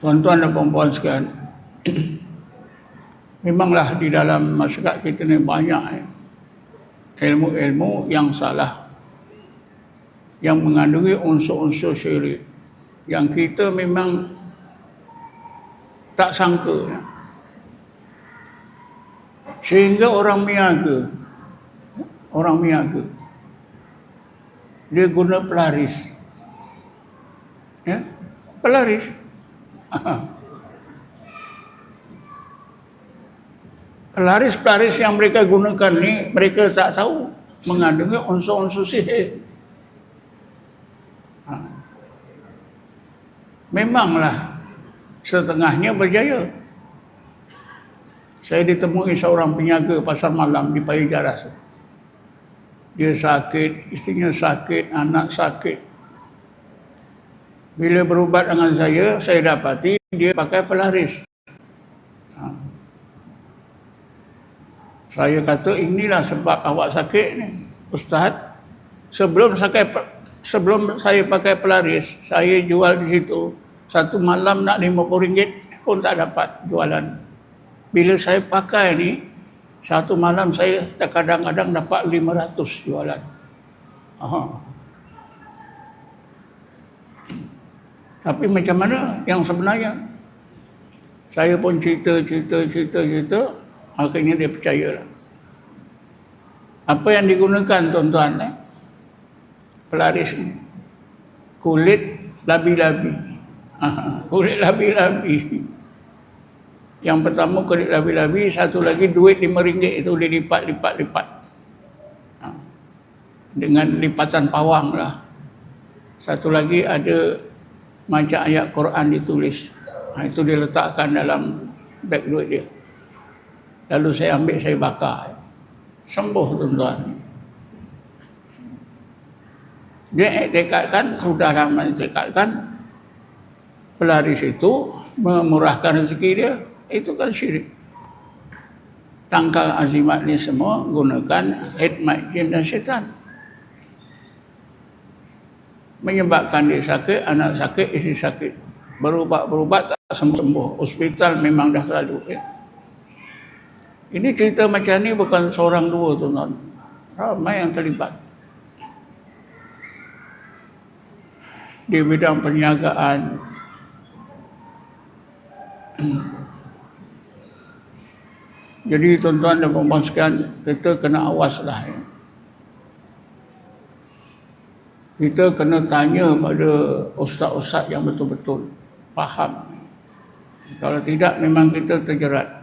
Tuan-tuan dan puan-puan sekalian, memanglah di dalam masyarakat kita ni banyak eh, ilmu-ilmu yang salah yang mengandungi unsur-unsur syirik yang kita memang tak sangka ya. sehingga orang miaga orang miaga dia guna pelaris ya pelaris pelaris-pelaris yang mereka gunakan ni mereka tak tahu mengandungi unsur-unsur sihir. Ha. memanglah setengahnya berjaya? Saya ditemui seorang penyaga pasar malam di Paya Jaras dia sakit, istrinya sakit, anak sakit bila berubat dengan saya saya dapati dia pakai pelaris ha. Saya kata inilah sebab awak sakit ni. Ustaz, sebelum saya sebelum saya pakai pelaris, saya jual di situ satu malam nak RM50 pun tak dapat jualan. Bila saya pakai ni, satu malam saya kadang-kadang dapat 500 jualan. Aha. Tapi macam mana yang sebenarnya? Saya pun cerita, cerita, cerita, cerita. Akhirnya dia percayalah. Apa yang digunakan tuan-tuan eh? Pelaris ni. Kulit labi-labi. Aha, kulit labi-labi. Yang pertama kulit labi-labi, satu lagi duit RM5 itu dilipat-lipat-lipat. Ha. Dengan lipatan pawang lah. Satu lagi ada macam ayat Quran ditulis. Ha, itu diletakkan dalam beg duit dia. Lalu saya ambil, saya bakar. Sembuh tuan-tuan. Dia iktikadkan, sudah lama iktikadkan, pelaris itu memurahkan rezeki dia, itu kan syirik. Tangkal azimat ni semua gunakan hikmat jin dan syaitan. Menyebabkan dia sakit, anak sakit, isteri sakit. Berubat-berubat tak sembuh-sembuh. Hospital memang dah selalu. Ya. Ini cerita macam ni bukan seorang dua tu non. Ramai yang terlibat. Di bidang perniagaan. Jadi tuan-tuan dan puan sekalian, kita kena awas lah. Ya. Kita kena tanya pada ustaz-ustaz yang betul-betul faham. Kalau tidak memang kita terjerat